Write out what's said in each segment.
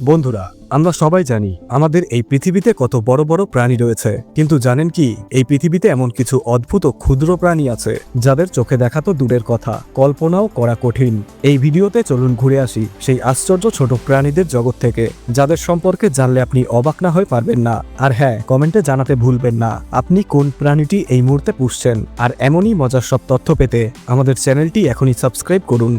বন্ধুরা, আমরা সবাই জানি আমাদের এই পৃথিবীতে কত বড় বড় প্রাণী রয়েছে। কিন্তু জানেন কি, এই পৃথিবীতে এমন কিছু অদ্ভুত ক্ষুদ্র প্রাণী আছে, যাদের চোখে দেখা তো দূরের কথা, কল্পনাও করা কঠিন। এই ভিডিওতে চলুন ঘুরে আসি সেই আশ্চর্য ছোট প্রাণীদের জগৎ থেকে, যাদের সম্পর্কে জানলে আপনি অবাক না হয়ে পারবেন না। আর হ্যাঁ কমেন্টে জানাতে ভুলবেন না, আপনি কোন প্রাণীটি এই মুহূর্তে পুষছেন? আর এমনই মজার সব তথ্য পেতে আমাদের চ্যানেলটি এখনই সাবস্ক্রাইব করুন।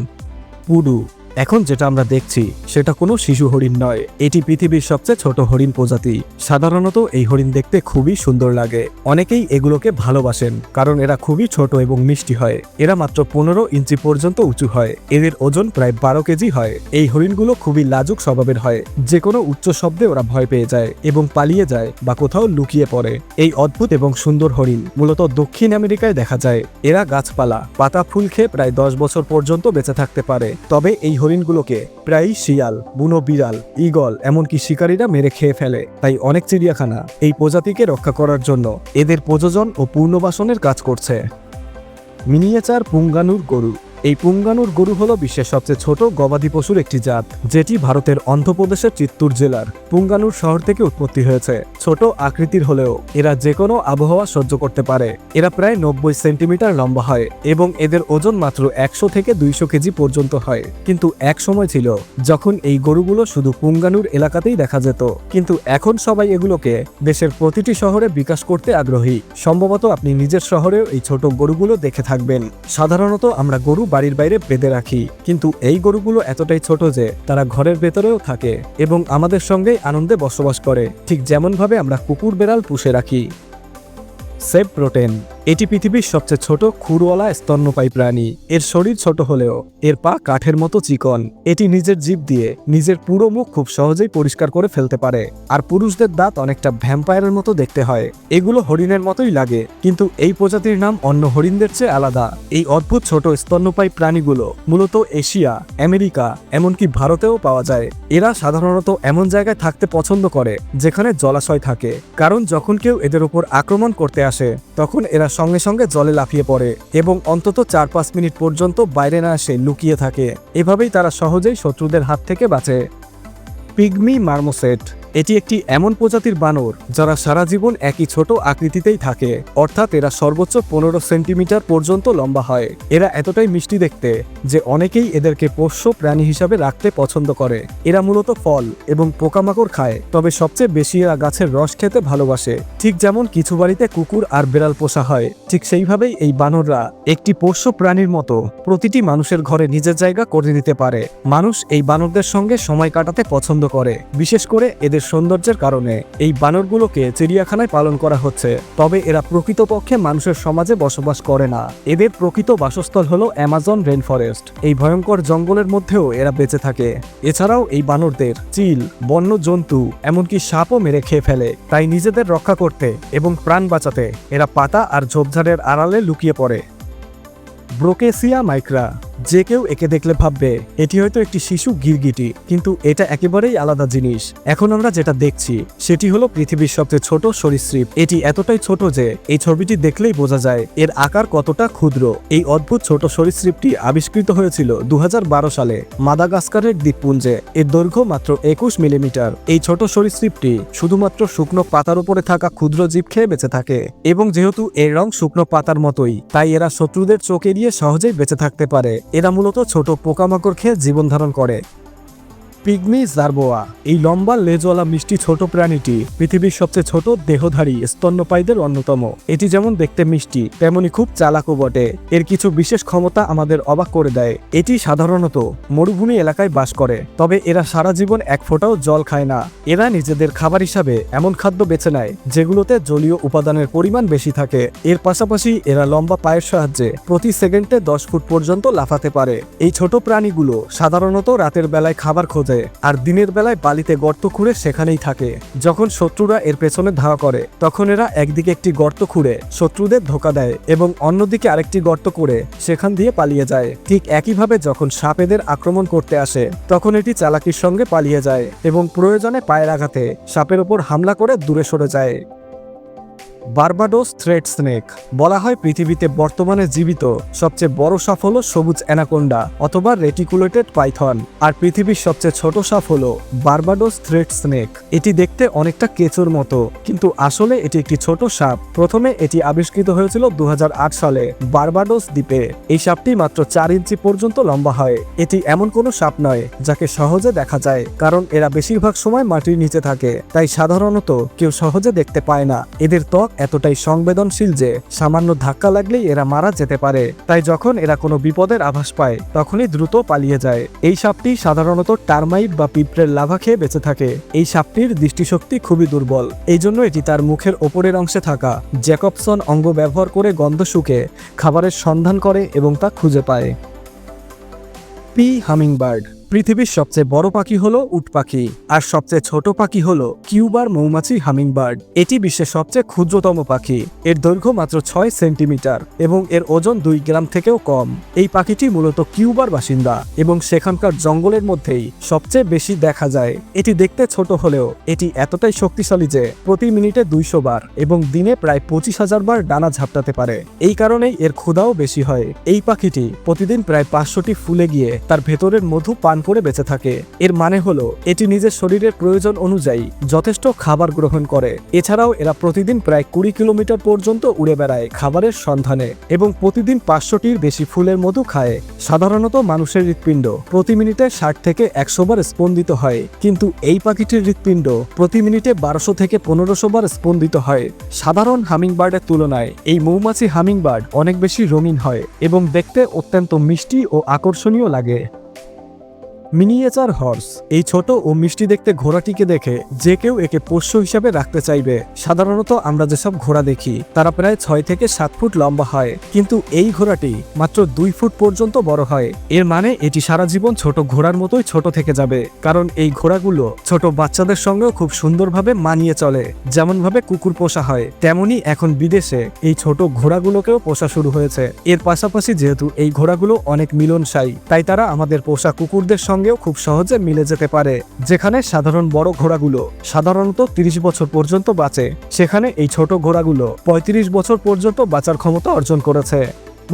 পুডু এখন যেটা আমরা দেখছি, সেটা কোনো শিশু হরিণ নয়। এটি পৃথিবীর সবচেয়ে ছোট হরিণ প্রজাতি। সাধারণত এই হরিণ দেখতে খুবই সুন্দর লাগে। অনেকেই এগুলোকে ভালোবাসেন, কারণ এরা খুবই ছোট এবং মিষ্টি হয়। এরা মাত্র পনেরো ইঞ্চি পর্যন্ত উঁচু হয়। এদের ওজন প্রায় বারো কেজি হয়। এই হরিণগুলো খুবই লাজুক স্বভাবের হয়। যে কোনো উচ্চ শব্দে ওরা ভয় পেয়ে যায় এবং পালিয়ে যায় বা কোথাও লুকিয়ে পড়ে। এই অদ্ভুত এবং সুন্দর হরিণ মূলত দক্ষিণ আমেরিকায় দেখা যায়। এরা গাছপালা, পাতা ফুল খেয়ে প্রায় দশ বছর পর্যন্ত বেঁচে থাকতে পারে। তবে এই হরিণগুলোকে প্রায়ই শিয়াল, বুনো বিড়াল ইগল এমনকি শিকারীরা মেরে খেয়ে ফেলে। তাই অনেক চিড়িয়াখানা এই প্রজাতিকে রক্ষা করার জন্য এদের প্রযোজন ও পুনর্বাসনের কাজ করছে। মিনিয়েচার পুঙ্গানুর গরু। এই পুঙ্গানুর গরু হল বিশ্বের সবচেয়ে ছোট গবাদি পশুর একটি জাত, যেটি ভারতের অন্ধ্রপ্রদেশের চিত্তুর জেলার পুঙ্গানুর শহর থেকে উৎপত্তি হয়েছে। ছোট আকৃতির হলেও এরা যে কোনো আবহাওয়া সহ্য করতে পারে। এরা প্রায় নব্বই সেন্টিমিটার লম্বা হয় এবং এদের ওজন মাত্র একশো থেকে দুইশো কেজি পর্যন্ত হয়। কিন্তু এক সময় ছিল যখন এই গরুগুলো শুধু পুঙ্গানুর এলাকাতেই দেখা যেত। কিন্তু এখন সবাই এগুলোকে দেশের প্রতিটি শহরে বিকাশ করতে আগ্রহী। সম্ভবত আপনি নিজের শহরেও এই ছোট গরুগুলো দেখে থাকবেন। সাধারণত আমরা গরু বাড়ির বাইরে বেঁধে রাখি। কিন্তু এই গরুগুলো এতটাই ছোট যে তারা ঘরের ভেতরেও থাকে এবং আমাদের সঙ্গেই আনন্দে বসবাস করে। ঠিক যেমনভাবে আমরা কুকুর বেড়াল পুষে রাখি। সেভ প্রোটেন। এটি পৃথিবীর সবচেয়ে ছোট খুরওয়ালা স্তন্যপায়ী প্রাণী। এর শরীর ছোট হলেও এর পা কাঠের মতো চিকন। এটি নিজের জীব দিয়ে নিজের পুরো মুখ খুব সহজেই পরিষ্কার করে ফেলতে পারে। আর পুরুষদের দাঁত অনেকটা ভ্যাম্পায়ারের মতো দেখতে হয়। এগুলো হরিণের মতোই লাগে, কিন্তু এই প্রজাতির নাম অন্য হরিণদের চেয়ে আলাদা। এই অদ্ভুত ছোট স্তন্যপায়ী প্রাণীগুলো মূলত এশিয়া, আমেরিকা, এমনকি ভারতেও পাওয়া যায়। এরা সাধারণত এমন জায়গায় থাকতে পছন্দ করে, যেখানে জলাশয় থাকে। কারণ যখন কেউ এদের উপর আক্রমণ করতে আসে, তখন এরা সঙ্গে সঙ্গে জলে লাফিয়ে পড়ে এবং অন্তত চার পাঁচ মিনিট পর্যন্ত বাইরে না এসে লুকিয়ে থাকে। এভাবেই তারা সহজেই শত্রুদের হাত থেকে বাঁচে। পিগমি মার্মোসেট এটি একটি এমন প্রজাতির বানর যারা সারা জীবন একই ছোট আকৃতিতেই থাকে। অর্থাৎ এরা সর্বোচ্চ পনেরো সেন্টিমিটার পর্যন্ত লম্বা হয়। এরা এতটাই মিষ্টি দেখতে যে অনেকেই এদেরকে পোষ্য প্রাণী হিসাবে রাখতে পছন্দ করে। এরা মূলত ফল এবং পোকামাকড় খায়, তবে সবচেয়ে বেশি এরা গাছের রস খেতে ভালোবাসে। ঠিক যেমন কিছু বাড়িতে কুকুর আর বেড়াল পোষা হয়, ঠিক সেইভাবেই এই বানররা একটি পোষ্য প্রাণীর মতো প্রতিটি মানুষের ঘরে নিজের জায়গা করে নিতে পারে। মানুষ এই বানরদের সঙ্গে সময় কাটাতে পছন্দ করে, বিশেষ করে এদের সৌন্দর্যের কারণে এই বানরগুলোকে চিড়িয়াখানায় পালন করা হচ্ছে। তবে এরা প্রকৃতপক্ষে মানুষের সমাজে বসবাস করে না। এদের প্রকৃত বাসস্থল হলো অ্যামাজন রেন ফরেস্ট এই ভয়ঙ্কর জঙ্গলের মধ্যেও এরা বেঁচে থাকে। এছাড়াও এই বানরদের চিল, বন্য জন্তু, এমনকি সাপও মেরে খেয়ে ফেলে। তাই নিজেদের রক্ষা করতে এবং প্রাণ বাঁচাতে এরা পাতা আর ঝোপঝাড়ের আড়ালে লুকিয়ে পড়ে। ব্রোকেসিয়া মাইক্রা যে কেউ একে দেখলে ভাববে, এটি হয়তো একটি শিশু গিরগিটি, কিন্তু এটা একেবারেই আলাদা জিনিস। এখন আমরা যেটা দেখছি, সেটি হলো পৃথিবীর সবচেয়ে ছোট সরীসৃপ। এটি এতটাই ছোট যে, এই ছবিটি দেখলেই বোঝা যায়, এর আকার কতটা ক্ষুদ্র। এই অদ্ভুত ছোট সরীসৃপটি আবিষ্কৃত হয়েছিল দু হাজার বারো সালে মাদাগাস্কারের দ্বীপপুঞ্জে। এর দৈর্ঘ্য মাত্র একুশ মিলিমিটার। এই ছোট সরীসৃপটি শুধুমাত্র শুকনো পাতার উপরে থাকা ক্ষুদ্র জীব খেয়ে বেঁচে থাকে এবং যেহেতু এর রং শুকনো পাতার মতোই, তাই এরা শত্রুদের চোখ এড়িয়ে সহজেই বেঁচে থাকতে পারে। এরা মূলত ছোট পোকামাকড় খেয়ে জীবন ধারণ করে। Pygmy jerboa. এই লম্বা লেজওয়ালা মিষ্টি ছোট প্রাণীটি পৃথিবীর সবচেয়ে ছোট দেহধারী স্তন্যপায়ীদের অন্যতম। এটি যেমন দেখতে মিষ্টি, তেমনি খুব চালাকও বটে। এর কিছু বিশেষ ক্ষমতা আমাদের অবাক করে দেয়। এটি সাধারণত মরুভূমি এলাকায় বাস করে, তবে এরা সারা জীবন এক ফোঁটাও জল খায় না। এরা নিজেদের খাবার হিসাবে এমন খাদ্য বেছে নেয়, যেগুলোতে জলীয় উপাদানের পরিমাণ বেশি থাকে। এর পাশাপাশি এরা লম্বা পায়ের সাহায্যে প্রতি সেকেন্ডে দশ ফুট পর্যন্ত লাফাতে পারে। এই ছোট প্রাণীগুলো সাধারণত রাতের বেলায় খাবার খোঁজে আর দিনের বেলায় বালিতে গর্ত খুঁড়ে সেখানেই থাকে। যখন শত্রুরা এর পেছনে ধাওয়া করে, তখন এরা একদিকে একটি গর্ত খুঁড়ে, শত্রুদের ধোকা দেয় এবং অন্যদিকে আরেকটি গর্ত করে, সেখান দিয়ে পালিয়ে যায়। ঠিক একইভাবে যখন সাপেদের আক্রমণ করতে আসে, তখন এটি চালাকির সঙ্গে পালিয়ে যায় এবং প্রয়োজনে পায়ের আঘাতে সাপের ওপর হামলা করে দূরে সরে যায়। বার্বাডোস থ্রেড স্নেক বলা হয় পৃথিবীতে বর্তমানে জীবিত সবচেয়ে বড় সাপ হলো সবুজ অ্যানাকোন্ডা অথবা রেটিকুলেটেড পাইথন। আর পৃথিবীর সবচেয়ে ছোট সাপ হলো বার্বাডোস থ্রেড স্নেক। এটি দেখতে অনেকটা কেঁচোর মতো, কিন্তু আসলে এটি একটি ছোট সাপ। প্রথমে এটি আবিষ্কৃত হয়েছিল দু হাজার আট সালে বার্বাডোস দ্বীপে। এই সাপটি মাত্র চার ইঞ্চি পর্যন্ত লম্বা হয়। এটি এমন কোনো সাপ নয় যাকে সহজে দেখা যায়, কারণ এরা বেশিরভাগ সময় মাটির নিচে থাকে, তাই সাধারণত কেউ সহজে দেখতে পায় না। এদের ত্বক এতটাই সংবেদনশীল যে সামান্য ধাক্কা লাগলেই এরা মারা যেতে পারে। তাই যখন এরা কোনো বিপদের আভাস পায়, তখনই দ্রুত পালিয়ে যায়। এই সাপটি সাধারণত টার্মাইট বা পিঁপড়ের লাভা খেয়ে বেঁচে থাকে। এই সাপটির দৃষ্টিশক্তি খুবই দুর্বল। এই জন্য এটি তার মুখের ওপরের অংশে থাকা জ্যাকবসন অঙ্গ ব্যবহার করে গন্ধ শুকে, খাবারের সন্ধান করে এবং তা খুঁজে পায়। পি হামিংবার্ড পৃথিবীর সবচেয়ে বড় পাখি হলো উট পাখি, আর সবচেয়ে ছোট পাখি হলো কিউবার মৌমাছি হামিংবার্ড। এটি বিশ্বের সবচেয়ে ক্ষুদ্রতম পাখি। এর দৈর্ঘ্য মাত্র ছয় সেন্টিমিটার এবং এর ওজন দুই গ্রাম থেকেও কম। এই পাখিটি মূলত কিউবার বাসিন্দা এবং সেখানকার জঙ্গলের মধ্যেই সবচেয়ে বেশি দেখা যায়। এটি দেখতে ছোট হলেও এটি এতটাই শক্তিশালী যে প্রতি মিনিটে দুইশো বার এবং দিনে প্রায় পঁচিশ হাজার বার ডানা ঝাপটাতে পারে। এই কারণেই এর ক্ষুধাও বেশি হয়। এই পাখিটি প্রতিদিন প্রায় পাঁচশোটি ফুলে গিয়ে তার ভেতরের মধু পান করে বেঁচে থাকে। এর মানে হলো, এটি নিজের শরীরের প্রয়োজন অনুযায়ী যথেষ্ট খাবার গ্রহণ করে। এছাড়াও এরা প্রতিদিন প্রায় কুড়ি কিলোমিটার পর্যন্ত উড়ে বেড়ায় খাবারের সন্ধানে এবং প্রতিদিন পাঁচশোটির বেশি ফুলের মধু খায়। সাধারণত মানুষের হৃৎপিণ্ড প্রতি মিনিটে ষাট থেকে একশো বার স্পন্দিত হয়, কিন্তু এই পাখিটির হৃৎপিণ্ড প্রতি মিনিটে বারোশো থেকে পনেরোশো বার স্পন্দিত হয়। সাধারণ হামিংবার্ডের তুলনায় এই মৌমাছি হামিংবার্ড অনেক বেশি রঙিন হয় এবং দেখতে অত্যন্ত মিষ্টি ও আকর্ষণীয় লাগে। মিনিয়েচার হর্স, এই ছোট ও মিষ্টি দেখতে ঘোড়াটিকে দেখে যে কেউ একে পোষ্য হিসাবে রাখতে চাইবে। সাধারণত আমরা যেসব ঘোড়া দেখি, তারা প্রায় ছয় থেকে সাত ফুট লম্বা হয়, কিন্তু এই ঘোড়াটি মাত্র দুই ফুট পর্যন্ত বড় হয়। এর মানে এটি সারা জীবন ছোট ঘোড়ার মতোই ছোট থেকে যাবে, কারণ এই ঘোড়াগুলো ছোট বাচ্চাদের সঙ্গেও খুব সুন্দরভাবে মানিয়ে চলে। যেমনভাবে কুকুর পোষা হয়, তেমনি এখন বিদেশে এই ছোট ঘোড়াগুলোকেও পোষা শুরু হয়েছে। এর পাশাপাশি যেহেতু এই ঘোড়াগুলো অনেক মিলনসাই তাই তারা আমাদের পোষা কুকুরদের সঙ্গেও খুব সহজে মিলে যেতে পারে। যেখানে সাধারণ বড় ঘোড়াগুলো সাধারণত তিরিশ বছর পর্যন্ত বাঁচে, সেখানে এই ছোট ঘোড়াগুলো পঁয়ত্রিশ বছর পর্যন্ত বাঁচার ক্ষমতা অর্জন করেছে।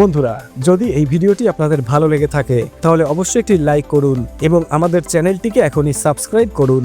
বন্ধুরা, যদি এই ভিডিওটি আপনাদের ভালো লেগে থাকে, তাহলে অবশ্যই একটি লাইক করুন এবং আমাদের চ্যানেলটিকে এখনই সাবস্ক্রাইব করুন।